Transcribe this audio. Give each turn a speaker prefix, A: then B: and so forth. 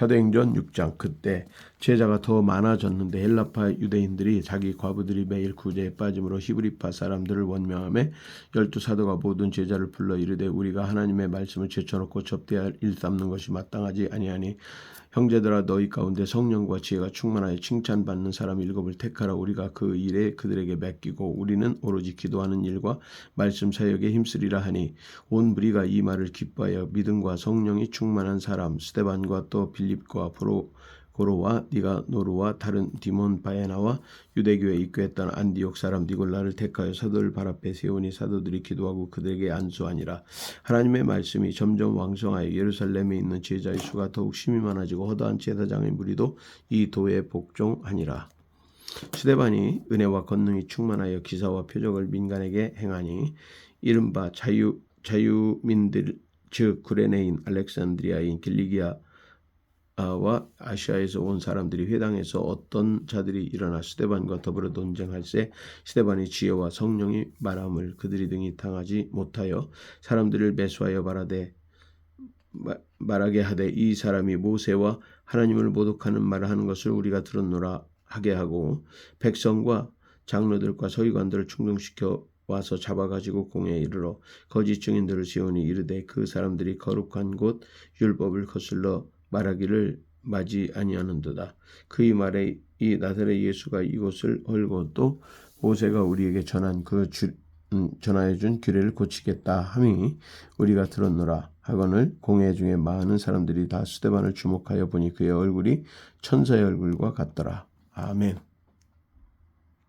A: 사도행전 6장. 그때 제자가 더 많아졌는데 헬라파 유대인들이 자기 과부들이 매일 구제에 빠짐으로 히브리파 사람들을 원명함에 열두 사도가 모든 제자를 불러 이르되 우리가 하나님의 말씀을 제쳐놓고 접대할 일 삼는 것이 마땅하지 아니하니 형제들아 너희 가운데 성령과 지혜가 충만하여 칭찬받는 사람 일곱을 택하라. 우리가 그 일에 그들에게 맡기고 우리는 오로지 기도하는 일과 말씀 사역에 힘쓰리라 하니 온 무리가 이 말을 기뻐하여 믿음과 성령이 충만한 사람 스테반과 또 빌 립과 프로 고로와 니가 노루와 다른 디몬 바에나와 유대교에 입교했던 안디옥 사람 니골라를 택하여 사도를 발 앞에 세우니 사도들이 기도하고 그들에게 안수하니라. 하나님의 말씀이 점점 왕성하여 예루살렘에 있는 제자의 수가 더욱 심히 많아지고 허다한 제사장의 무리도 이 도에 복종하니라. 스데반이 은혜와 권능이 충만하여 기사와 표적을 민간에게 행하니 이른바 자유 자유민들 즉 구레네인 알렉산드리아인 길리기아 와 아시아에서 온 사람들이 회당에서 어떤 자들이 일어나 스테반과 더불어 논쟁할세 스테반이 지혜와 성령이 말함을 그들이 등이 당하지 못하여 사람들을 매수하여 말하되 마- 말하게 하되 이 사람이 모세와 하나님을 모독하는 말을 하는 것을 우리가 들었노라 하게 하고 백성과 장로들과 서기관들을 충동시켜 와서 잡아가지고 공에 이르러 거짓 증인들을 세우니 이르되 그 사람들이 거룩한 곳 율법을 거슬러 말하기를 맞이 아니하는도다. 그의 말에 이 나사렛 예수가 이곳을 헐고 또 모세가 우리에게 전한 그 주, 음, 전하여 준 규례를 고치겠다 함이 우리가 들었노라 하거늘 공회 중에 많은 사람들이 다 스테반을 주목하여 보니 그의 얼굴이 천사의 얼굴과 같더라. 아멘.